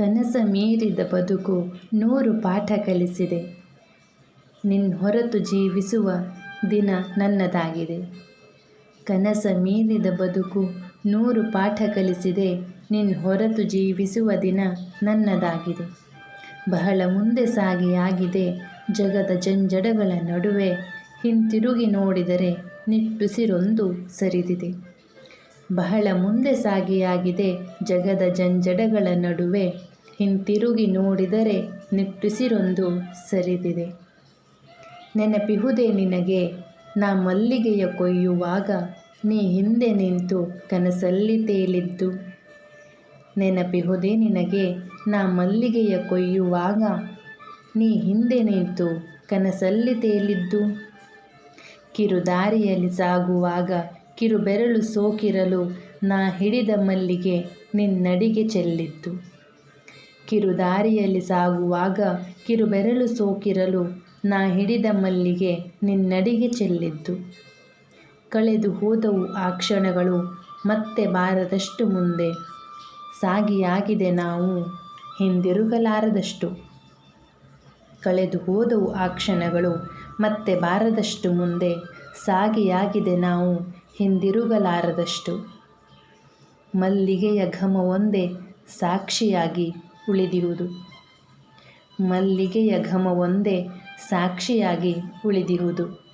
ಕನಸ ಮೀರಿದ ಬದುಕು ನೂರು ಪಾಠ ಕಲಿಸಿದೆ. ನಿನ್ನ ಹೊರತು ಜೀವಿಸುವ ದಿನ ನನ್ನದಾಗಿದೆ. ಕನಸ ಮೀರಿದ ಬದುಕು ನೂರು ಪಾಠ ಕಲಿಸಿದೆ. ನಿನ್ನ ಹೊರತು ಜೀವಿಸುವ ದಿನ ನನ್ನದಾಗಿದೆ. ಬಹಳ ಮುಂದೆ ಸಾಗಿ ಆಗಿದೆ ಜಗದ ಜಂಜಡಗಳ ನಡುವೆ. ಹಿಂತಿರುಗಿ ನೋಡಿದರೆ ನಿಟ್ಟುಸಿರೊಂದು ಸರಿದಿದೆ. ಬಹಳ ಮುಂದೆ ಸಾಗಿಯಾಗಿದೆ ಜಗದ ಜಂಜಡಗಳ ನಡುವೆ. ಹಿಂತಿರುಗಿ ನೋಡಿದರೆ ನಿಟ್ಟುಸಿರೊಂದು ಸರಿದಿದೆ. ನೆನಪಿಹುದೇ ನಿನಗೆ, ನಾ ಮಲ್ಲಿಗೆಯ ಕೊಯ್ಯುವಾಗ ನೀ ಹಿಂದೆ ನಿಂತು ಕನಸಲ್ಲಿ ತೇಲಿದ್ದು. ನೆನಪಿಹುದೇ ನಿನಗೆ, ನಾ ಮಲ್ಲಿಗೆಯ ಕೊಯ್ಯುವಾಗ ನೀ ಹಿಂದೆ ನಿಂತು ಕನಸಲ್ಲಿ ತೇಲಿದ್ದು. ಕಿರುದಾರಿಯಲ್ಲಿ ಸಾಗುವಾಗ ಕಿರುಬೆರಳು ಸೋಕಿರಲು ನಾ ಹಿಡಿದ ಮಲ್ಲಿಗೆ ನಿನ್ನಡಿಗೆ ಚೆಲ್ಲಿದ್ದು. ಕಿರುದಾರಿಯಲ್ಲಿ ಸಾಗುವಾಗ ಕಿರುಬೆರಳು ಸೋಕಿರಲು ನಾ ಹಿಡಿದ ಮಲ್ಲಿಗೆ ನಿನ್ನಡಿಗೆ ಚೆಲ್ಲಿದ್ದು. ಕಳೆದು ಹೋದವು ಆ ಕ್ಷಣಗಳು ಮತ್ತೆ ಬಾರದಷ್ಟು ಮುಂದೆ. ಸಾಗಿಯಾಗಿದೆ ನಾವು, ಹಿಂದಿರುಗಲಾರದಷ್ಟು. ಕಳೆದು ಹೋದವು ಆ ಕ್ಷಣಗಳು ಮತ್ತೆ ಬಾರದಷ್ಟು ಮುಂದೆ. ಸಾಗಿಯಾಗಿದೆ ನಾವು, ಹಿಂದಿರುಗಲಾರದಷ್ಟು. ಮಲ್ಲಿಗೆಯ ಘಮವೊಂದೇ ಸಾಕ್ಷಿಯಾಗಿ ಉಳಿದಿರುವುದು. ಮಲ್ಲಿಗೆಯ ಘಮವೊಂದೇ ಸಾಕ್ಷಿಯಾಗಿ ಉಳಿದಿರುವುದು.